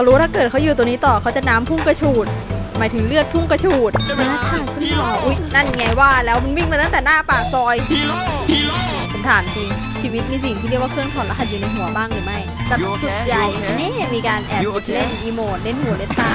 เขารู้ถ้าเกิดเขาอยู่ตัวนี้ต่อเขาจะน้ำพุ่งกระฉูด หมายถึงเลือดพุ่งกระฉูดใช่ไหมนะค่ะคุณหมออุ๊ยนั่นไงว่าแล้วมันวิ่งมาตั้งแต่หน้าปากซอยฮีโร่ฮีโร่ผมถามจริง ชีวิตมีสิ่งที่เรียกว่าเครื่องถอดรหัสอยู่ในหัวบ้างหรือไม่แบบ You okay? สุดใจ You okay? นี่มีการแอบ You okay? เล่นอีโมดเล่นหูเล่นตา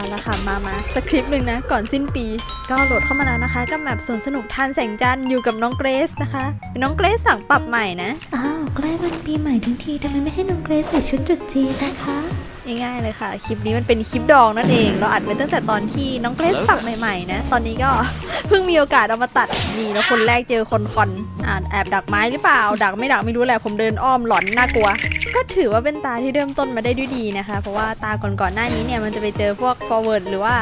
เอาละค่ะมามาสคริปต์หนึ่งนะ ก่อนสิ้นปี ก็โหลดเข้ามาแล้วนะคะกับแมปสวนสนุกทานแสงจันทร์อยู่กับน้องเกรซนะคะ น้องเกรซสั่งปรับใหม่นะ อ้าวใกล้วันปีใหม่ทั้งทีทำไมไม่ให้น้องเกรซใส่ชุดตรุษจีนนะคะง่ายๆเลยค่ะ คลิปนี้มันเป็นคลิปดองนั่นเอง เราอัดไว้ตั้งแต่ตอนที่น้องเกรซปรับใหม่ๆนะ ตอนนี้ก็เพิ่งมีโอกาสเอามาตัดนี่แล้วคนแรกเจอคนคอนอ่านแอบดักไม้หรือเปล่า ดักไม่ดักไม่รู้แหละผมเดินอ้อมหลอนน่ากลัว ก็ถือว่าเป็นตาที่เริ่มต้นมาได้ด้วยดีนะคะ เพราะว่าตาก่อนๆหน้านี้เนี่ยมันจะไปเจอพวก forward หรือว่า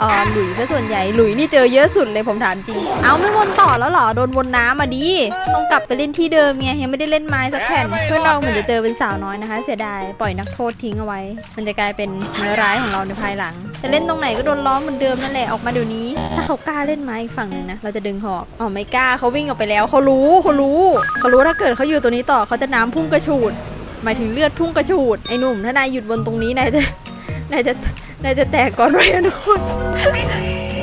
เออหลุยซะส่วนใหญ่หลุยนี่เจอเยอะสุดเลยผมถามจริง เอาไม่วนต่อแล้วเหรอ โดนวนน้ำมาดีต้องกลับไปเล่นที่เดิมไงยังไม่ได้เล่นไม้สักแผ่นเพื่อนเราเหมือนจะเจอเป็นสาวน้อยนะคะ เสียดายปล่อยนักโทษทิ้งเอาไว้ มันจะกลายเป็นเนื้อร้ายของเราในภายหลัง จะเล่นตรงไหนก็โดนล้อมเหมือนเดิมนั่นแหละออกมาเดี๋ยวนี้ ถ้าเขากล้าเล่นไม้อีกฝั่งหนึ่งนะเราจะดึงหอกอ๋อไม่กล้าเขาวิ่งออกไปแล้วเขารู้เขารู้เขารู้ถ้าเกิดเขาอยู่ตัวนี้ต่อเขาจะน้ำพุ่งกระฉูด หมายถึงเลือดพุ่งกระฉูดไอ้หนุ่มถ้านายหยุดบนตรงนี้นายจะนายจะนายจะแตกก่อนไว้นะทุกคน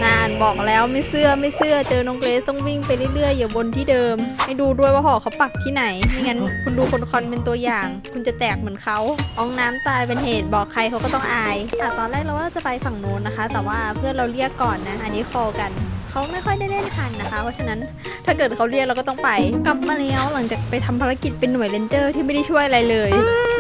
นานบอกแล้วไม่เสื้อไม่เสื้อเจอน้องเกรซต้องวิ่งไปเรื่อยๆอย่าวนที่เดิมให้ดูด้วยว่าหอเขาปักที่ไหนไม่งั้นคุณดูคนคอนเป็นตัวอย่าง คุณจะแตกเหมือนเขาอองน้ำตายเป็นเหตุบอกใครเขาก็ต้องอายอะตอนแรกเราว่าจะไปฝั่งโน้นนะคะ แต่ว่าเพื่อนเราเรียกก่อนนะ อันนี้คอกันเขาไม่ค่อยได้เล่นทันนะคะ เพราะฉะนั้น ถ้าเกิดเขาเรียกเราก็ต้องไป กลับมาแล้วหลังจากไปทำภารกิจเป็นหน่วยเลนเจอร์ที่ไม่ได้ช่วยอะไรเลย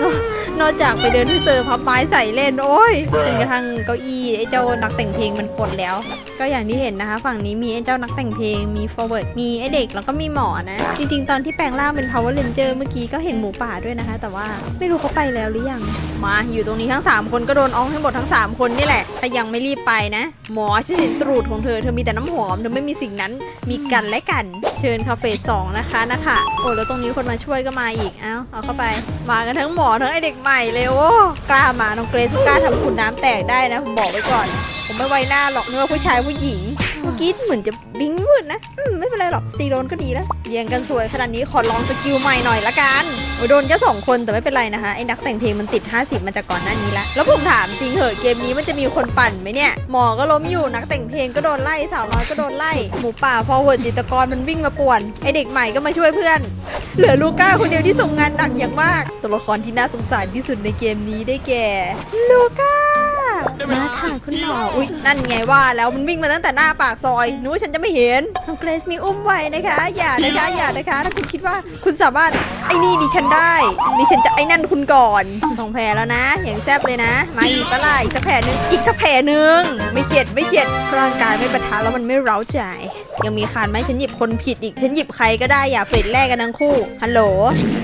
นอกนอกจากไปเดินที่เซอร์พับไม้ใส่เล่นโอ้ยจนกระทั่งเก้าอี้ไอ้เจ้านักแต่งเพลงมันปลดแล้ว ก็อย่างที่เห็นนะคะ ฝั่งนี้มีไอ้เจ้านักแต่งเพลงมี forward มีไอ้เด็กแล้วก็มีหมอนะ จริง ๆ ตอนที่แปลงร่างเป็น power ranger เมื่อกี้ก็เห็นหมูป่าด้วยนะคะ แต่ว่าไม่รู้เขาไปแล้วหรือยังมาอยู่ตรงนี้ทั้ง 3 คนก็โดนอ้องให้หมดทั้ง 3 คนนี่แหละถ้ายังไม่รีบไปนะ หมอฉันเห็นตรูดของเธอเธอมีแต่น้ำหอมเธอไม่มีสิ่งนั้นมีกันและกัน เชิญคาเฟ่สองนะคะนะคะโอ้แล้วตรงนี้คนมาช่วยก็มาอีก เอ้าเอาเข้าไป มากันทั้งหมอทั้งไอเด็กใหม่เลยโอ้กล้ามาน้องเกรซกล้าทำขุนน้ำแตกได้นะผมบอกไว้ก่อน ผมไม่ไว้หน้าหรอกไม่ว่าผู้ชายผู้หญิงเมื่อกี้เหมือนจะบิงมืดนะ อืมไม่เป็นไรหรอกตีโดนก็ดีแล้วเรียงกันสวยขนาดนี้ขอลองสกิลใหม่หน่อยละกัน โอ้ยโดนแค่สองคนแต่ไม่เป็นไรนะคะไอ้นักแต่งเพลงมันติด 50มาจากก่อนหน้านี้แล้วแล้วผมถามจริงเหอะเกมนี้มันจะมีคนปั่นไหมเนี่ย หมอก็ล้มอยู่นักแต่งเพลงก็โดนไล่สาวน้อยก็โดนไล่หมูป่าฟอร์เวิร์ดจิตรกรมันวิ่งมาป่วนไอเด็กใหม่ก็มาช่วยเพื่อน เหลือลูก้าคนเดียวที่ส่งงานหนักอย่างมาก ตัวละครที่น่าสงสารที่สุดในเกมนี้ได้แก่ลูก้ามาค่ะคุณหมออุ๊ยนั่นไงว่าแล้วมันวิ่งมาตั้งแต่หน้าปากซอยนึกว่าฉันจะไม่เห็นน้องเกรซมีอุ้มไว้นะคะ อย่านะคะอย่านะคะ ถ้าคุณคิดว่าคุณสามารถไอ้นี่ดิฉันได้ดิฉันจะไอ้นั่นคุณก่อนสองแผลแล้วนะ อย่างแซบเลยนะ มาอีกปะล่ะอีกสักแผลหนึ่งอีกสักแผลหนึ่งไม่เฉียดไม่เฉียดร่างกายไม่ปะทะแล้วมันไม่เร้าใจ ยังมีคานไหมฉันหยิบคนผิดอีกฉันหยิบใครก็ได้อย่าเฟดแรกกันทั้งคู่ฮัลโหล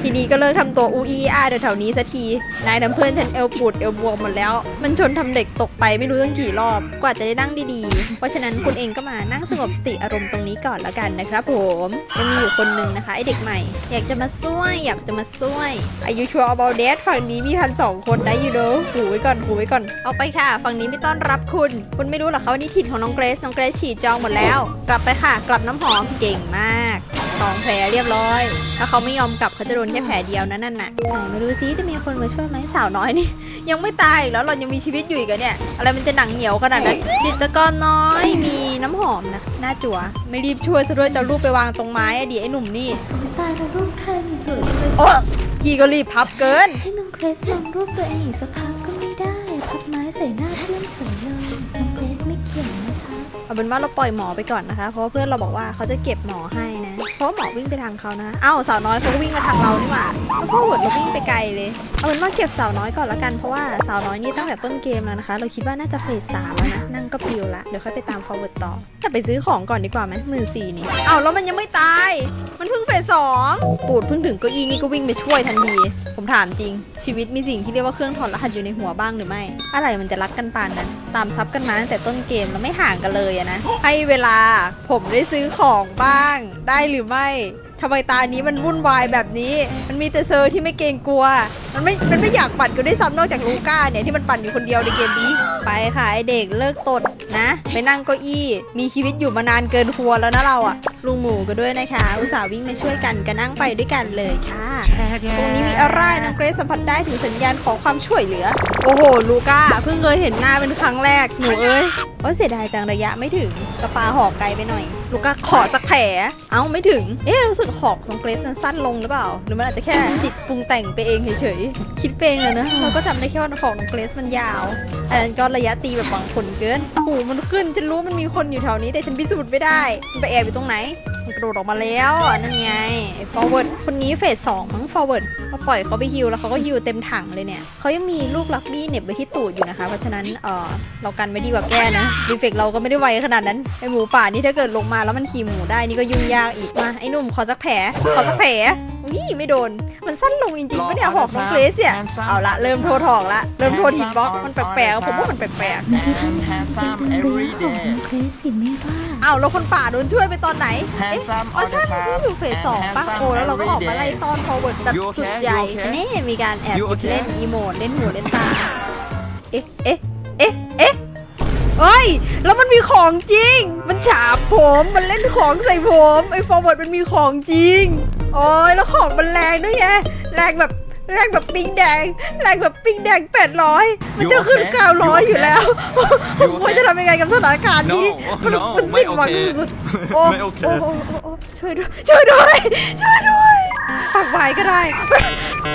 ทีนี้ก็เลิกทำตัวอูอีอาแถวๆนี้สักทีนายทำเพื่อนฉันเอวปูดเอวบวมหมดแล้ว มันชนทำเด็กตกไปไม่รู้ตั้งกี่รอบ กว่าจะได้นั่งดีๆ เพราะฉะนั้นคุณเองก็มานั่งสงบสติอารมณ์ตรงนี้ก่อนแล้วกันนะครับผมยังมีอยู่คนหนึ่งนะคะไอเด็กใหม่ อยากจะมาช่วยอยากจะมาช่วยอายุชัวร์ about that ฝั่งนี้มีพันสองคนได้อยู่เด้อหูไว้ก่อนหูไว้ก่อน เอาไปค่ะ ฝั่งนี้ไม่ต้อนรับคุณ คุณไม่รู้หรอคะว่านี่ถิ่นของน้องเกรซน้องเกรซฉีดจองหมดแล้ว กลับไปค่ะ กลับน้ำหอมเก่งมากสองแผลเรียบร้อย ถ้าเขาไม่ยอมกลับเขาจะโดนแค่แผลเดียวนะนั่นน่ะไหนไม่รู้ซิจะมีคนมาช่วยไหมสาวน้อยนี่ ยังไม่ตายอีกแล้วเรายังมีชีวิตอยู่อีกเหรอเนี่ย อะไรมันจะหนังเหนียวขนาดนั้นจิตรกรน้อยมี น้ำหอมนะหน้าจั่วไม่รีบช่วยซะด้วยจะเอารูปไปวางตรงไม้อะดิไอ้หนุ่มนี่ตายแล้วรูปใครมีสวยจังเลยโอ้พี่ก็รีบพับเกิน ให้น้องเกรซมองรูปตัวเองอีกสักพักก็ไม่ได้พับไม้ใส่หน้าเพื่อนเฉยเลยน้องเกรซไม่เกี่ยวนะคะ เอาเป็นว่าเราปล่อยหมอไปก่อนนะคะ เพราะว่าเพื่อนเราบอกว่าเขาจะเก็บหมอให้นะ เพราะหมอวิ่งไปทางเขานะเอ้าสาวน้อยเขาก็วิ่งมาทางเรานี่หว่าแล้วฟอร์เวิร์ดเราวิ่งไปไกลเลย เอาเป็นว่าเก็บสาวน้อยก่อนละกัน เพราะว่าสาวน้อยนี่ตั้งแต่ต้นเกมแล้วนะคะ เราคิดว่าน่าจะเฟสสามแล้วนะ นั่งก็ปิวละ เดี๋ยวค่อยไปตามฟอร์เวิร์ดต่อ แต่ไปซื้อของก่อนดีกว่าไหมหมื่นสี่นี่เอ้าแล้วมันยังไม่ตาย มันเพิ่งเฟสสองปูดเพิ่งถึงเก้าอี้นี่ก็วิ่งไปช่วยทันที ผมถามจริง ชีวิตมีสิ่งที่เรียกว่าเครื่องถอดรหัสอยู่ในหัวบ้างหรือไม่ อะไรมันจะรักกันปานนั้น ตามซับกันมาตั้งแต่ต้นเกมแล้วไม่ห่างกันเลยนะ ให้เวลาผมได้ซื้อของบ้าง ได้หรือไม่ทำไมตานี้มันวุ่นวายแบบนี้ มันมีแต่เซอร์ที่ไม่เกรงกลัว มันไม่ มันไม่อยากปั่นกันด้วยซ้ำนอกจากลูก้าเนี่ยที่มันปั่นอยู่คนเดียวในเกมนี้ ไปค่ะไอเด็กเลิกตดนะ ไปนั่งเก้าอี้ มีชีวิตอยู่มานานเกินควรแล้วนะเราอะลุงหมูก็ด้วยนะคะ อุตส่าห์วิ่งมาช่วยกันก็นั่งไปด้วยกันเลยค่ะ ตรงนี้มีอะไรน้องเกรซสัมผัสได้ถึงสัญญาณขอความช่วยเหลือ โอ้โห ลูก้าเพิ่งเคยเห็นหน้าเป็นครั้งแรกหนูเอ้ยโอ้ยเสียดายจังระยะไม่ถึงกระปาหอกไกลไปหน่อย ลูก้าขอสักแผลเอ้าไม่ถึง เอ๊ะรู้สึกหอกของเกรซมันสั้นลงหรือเปล่าหรือมันอาจจะแค่จิตปรุงแต่งไปเองเฉยๆคิดไปเองเลยนะเราก็จำได้แค่ว่าของน้องเกรซมันยาวอันนั้นก็ระยะตีแบบหวังผลเกินโอ้โหมันขึ้นฉันรู้มันมีคนอยู่แถวนี้แต่ฉันพิสูจน์ไม่ได้มันไปแอบอยู่ตรงไหนมัน กระโดดออกมาแล้วนั่นไงไอ้ forward คนนี้เฟสสองมั้ง forward เาปล่อยเขาไปฮิวแล้วเขาก็ฮิวเต็มถังเลยเนี่ยเขายังมีลูกลักบี้เหน็บไว้ที่ตูดอยู่นะคะ เพราะฉะนั้นเออเรากันไม่ดีกว่าแก้นะดีเฟกเราก็ไม่ได้ไวขนาดนั้นไอหมูป่านี่ถ้าเกิดลงมาแล้วมันขี่หมูได้นี่ก็ยุ่งยากอีกมาไอ้หนุ่มขอสักแผลขอสักแผล อุ้ยไม่โดน มันสั้นลงจริงๆปะเนี่ยหอกน้องเกรซเนี่ย เอาละเริ่มโทรถอกละ เริ่มโทรทิดบล็อก มันแปลกๆ ผมว่ามันแปลกๆไม่ได้ต้องหาสิ่งเป็นเรียของน้องเกรซสิไม่ว่าอ้าวแล้วคนป่าโดนช่วยไปตอนไหน เอ๊ะ Handsome อ๋อใช่ all the มันเพิ่งอยู่เฟส time สองป่ะ and โอ้แล้วเราก็ออกมา handsome ไล่ every day ต้อนฟอร์เวิร์ดแบบ You okay? สุดใจ You okay? นี่มีการแอบ You okay? เล่นอีโมดเล่นหูเล่นตา เอ๊ะ เอ๊ะ เอ๊ะ เอ๊ะเฮ้ย แล้วมันมีของจริง มันฉาบผม มันเล่นของใส่ผม ไอ้ฟอร์เวิร์ดมันมีของจริง โอ้ยแล้วของมันแรงด้วยไงแรงแบบแรงแบบปิ้งแดง แรงแบบปิ้งแดง 800 มันจะขึ้น You okay? 900 อยู่แล้ว You ผมว่าจะทำยังไงกับสถานการณ์นี้ No มัน no มันไม่สิ้นหวังโอเคสุดๆโอ้ไม่โอเคโอ้โอ้โอ้โอ้ช่วยด้วย ช่วยด้วย ช่วยด้วยผักใบก็ได้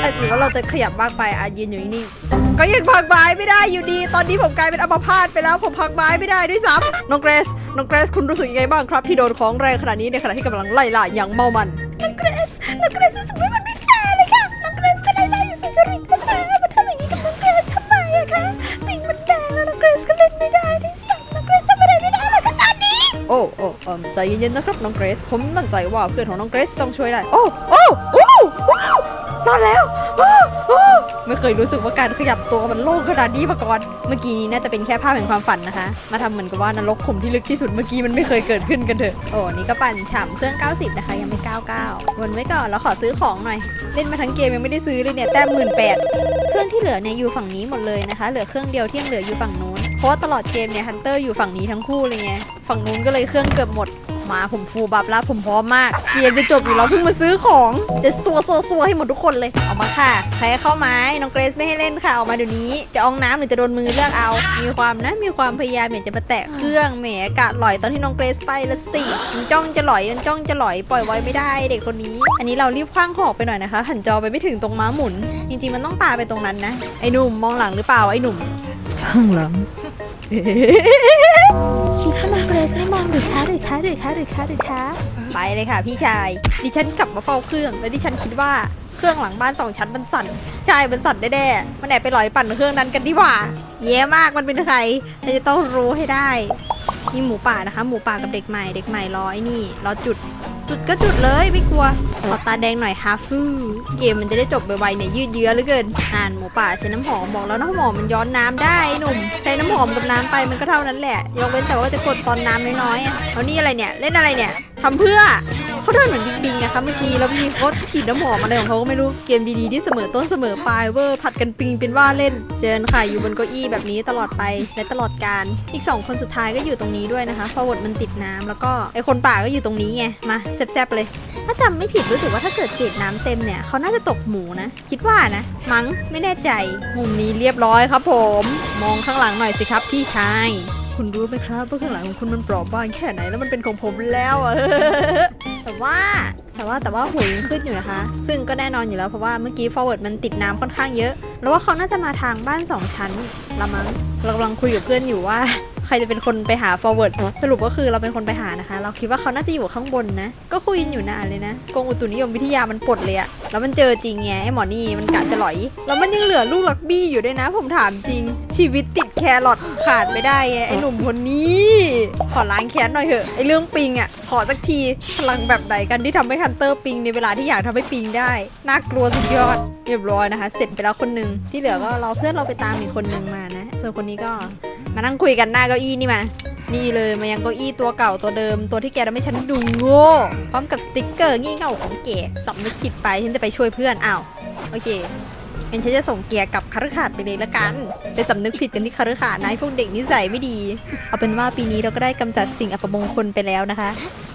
เอ้ยหรือว่าเราจะขยับบ้างไปอะยืนอยู่นิ่งๆก็ยังผักใบไม่ได้อยู่ดี ตอนนี้ผมกลายเป็นอัมพาตไปแล้วผมผักใบไม่ได้ด้วยซ้ำน้องเกรซน้องเกรซคุณรู้สึกยังไงบ้างครับ ที่โดนของแรงขนาดนี้ในขณะที่กำลังไล่ล่าอย่างเมามัน น้องเกรสน้องเกรสรู้สึกว่ามันไม่แฟร์เลยค่ะน้องเกรสก็ไล่ล่าอยู่สิฟริตนะคะมันทำอย่างนี้กับน้องเกรสทำไมอะคะปิงมันแดงแล้วน้องเกรสก็เล่นไม่ได้ด้วยซ้ำน้องเกรสทำอะไรไม่ได้เลยค่ะตอนนี้ โอ้โอ้เอิ่มใจเย็นๆนะครับน้องเกรสผมมั่นใจว่าเพื่อนของน้องเกรสต้องช่วยได้ โอ้โอ้โอ้โอ้รอดแล้วโอ้โอ้ ไม่เคยรู้สึกว่าการขยับตัวมันโล่งขนาดนี้มาก่อน เมื่อกี้นี้น่าจะเป็นแค่ภาพแห่งความฝันนะคะ มาทำเหมือนกับว่านรกขุมที่ลึกที่สุดเมื่อกี้มันไม่เคยเกิดขึ้นกันเถอะ โอ้นี่ก็ปั่นฉ่ำเครื่อง 90 นะคะ ยังไม่ 99 วนไว้ก่อนแล้วขอซื้อของหน่อย เล่นมาทั้งเกมยังไม่ได้ซื้อเลยเนี่ยแต้มหมื่นแปดเครื่องที่เหลือเนี่ยอยู่ฝั่งนี้หมดเลยนะคะ เหลือเครื่องเดียวที่ยังเหลืออยู่ฝั่งนู้น เพราะว่าตลอดเกมเนี่ยฮันเตอร์อยู่ฝั่งนี้ทั้งคู่เลยไง ฝั่งนู้นก็เลยเครื่องเกือบหมด มาผมฟูบัฟแล้วผมพร้อมมาก เกมจะจบอยู่แล้วเพิ่งมาซื้อของจะซัวซัวซัวให้หมดทุกคนเลยเอามาค่ะ ใครเข้าไม้น้องเกรซไม่ให้เล่นค่ะออกมาเดี๋ยวนี้ จะอองน้ำหรือจะโดนมือเลือกเอา มีความนะมีความพยายามอยากจะมาแตะเครื่องแหมกะหลอยตอนที่น้องเกรซไปละสิมันจ้องจะหลอยมันจ้องจะหลอยปล่อยไว้ไม่ได้เด็กคนนี้ อันนี้เรารีบคว้างหอกไปหน่อยนะคะหันจอไปไม่ถึงตรงม้าหมุน จริงๆมันต้องปาไปตรงนั้นนะไอ้หนุ่มมองหลังหรือเปล่าไอ้หนุ่มข้างหลัง คิดว่าน้องเกรซไม่มองหรือคะหรือคะหรือคะหรือคะหรือคะไปเลยค่ะพี่ชาย ดิฉันกลับมาเฝ้าเครื่องแล้วดิฉันคิดว่าเครื่องหลังบ้านสองชั้นมันสั่นใช่มันสั่นแน่ๆมันแอบไปลอยปั่นเครื่องนั้นกันดีกว่า เย้มากมันเป็นใครเราจะต้องรู้ให้ได้นี่หมูป่านะคะ หมูป่ากับเด็กใหม่เด็กใหม่รอไอ้นี่รอจุด จุดก็จุดเลยไม่กลัวขอตาแดงหน่อยฮาฟูเกมมันจะได้จบไวๆเนี่ยยืดเยื้อเหลือเกินอ่านหมูป่าใช้น้ำหอมบอกแล้วน้ำหอมมันย้อนน้ำได้หนุ่ม ใช้น้ำหอมกับน้ำไปมันก็เท่านั้นแหละยกเว้นแต่ว่าจะกดตอนน้ำน้อยๆอะเอานี่อะไรเนี่ยเล่นอะไรเนี่ยทำเพื่อ เขาเดินเหมือนบิงบิงอะคะเมื่อกี้แล้วมีเขาฉีดน้ำหอมอะไรของเขาก็ไม่รู้เกมดีๆที่เสมอต้นเสมอปลายเวอร์ผัดกันปิงเป็นว่าเล่น เชิญค่ะอยู่บนเก้าอี้แบบนี้ตลอดไปและตลอดการ อีกสองคนสุดท้ายก็อยู่ตรงนี้ด้วยนะคะฟอวดมันติดน้ำแล้วก็ไอคนป่าก็อยู่ตรงนี้ไงมาแซบๆเลยถ้าจำไม่ผิดรู้สึกว่าถ้าเกิดเกจน้ำเต็มเนี่ยเขาน่าจะตกหมูนะ คิดว่านะมั้งไม่แน่ใจมุมนี้เรียบร้อยครับผม มองข้างหลังหน่อยสิครับพี่ชาย คุณรู้ไหมครับว่าข้างหลังของคุณมันเปราะบางแค่ไหนแล้วมันเป็นของผมแล้วอะแต่ว่าแต่ว่าแต่ว่าหูยังขึ้นอยู่นะคะ ซึ่งก็แน่นอนอยู่แล้วเพราะว่าเมื่อกี้ forward มันติดน้ำค่อนข้างเยอะ แล้วว่าเขาน่าจะมาทางบ้านสองชั้นละมั้งเรากำลังคุยกับเพื่อนอยู่ว่า ครจะเป็นคนไปหา forward สรุปก็คือเราเป็นคนไปหานะคะ เราคิดว่าเขาน่าจะอยู่ข้างบนนะ ก็คุยกันอยู่นานเลยนะกรมอุตุนิยมวิทยามันปลดเลยอะแล้วมันเจอจริงไงไอ้หมอนี่มันกะจะหลอย แล้วมันยังเหลือลูกลักบี้อยู่ด้วยนะ ผมถามจริง ชีวิตติดแครอทขาดไม่ได้ไงไอ้หนุ่มคนนี้ ขอล้างแค้นหน่อยเถอะไอ้เรื่องปิงอะขอสักทีพลังแบบไหนกันที่ทำให้ฮันเตอร์ปิงในเวลาที่อยากทำให้ปิงได้น่ากลัวสุดยอดเรียบร้อยนะคะ เสร็จไปแล้วคนหนึ่งที่เหลือก็เรอเพื่อนเราไปตามอีกคนหนึ่งมานะ ส่วนคนนี้ก็ มานั่งคุยกันหน้าเก้าอี้นี่มา นี่เลยมายังเก้าอี้ตัวเก่าตัวเดิม ตัวที่แกทำให้ฉันดูโง่พร้อมกับสติกเกอร์งี่เง่าของแกสำนึกผิดไปฉันจะไปช่วยเพื่อนอ้าวโอเคงั้นฉันจะส่งเกียร์กลับคฤหาสน์ไปเลยละกันไปสำนึกผิดกันที่คฤหาสน์นายพวกเด็กนิสัยไม่ดี เอาเป็นว่าปีนี้เราก็ได้กำจัดสิ่งอัปมงคลไปแล้วนะคะ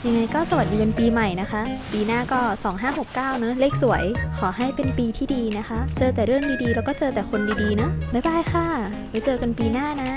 ยังไงก็สวัสดีวันปีใหม่นะคะ ปีหน้าก็ 2569เนอะเลขสวย ขอให้เป็นปีที่ดีนะคะ เจอแต่เรื่องดีๆ แล้วก็เจอแต่คนดีๆเนอะบ๊ายบายค่ะไว้เจอกันปีหน้านะ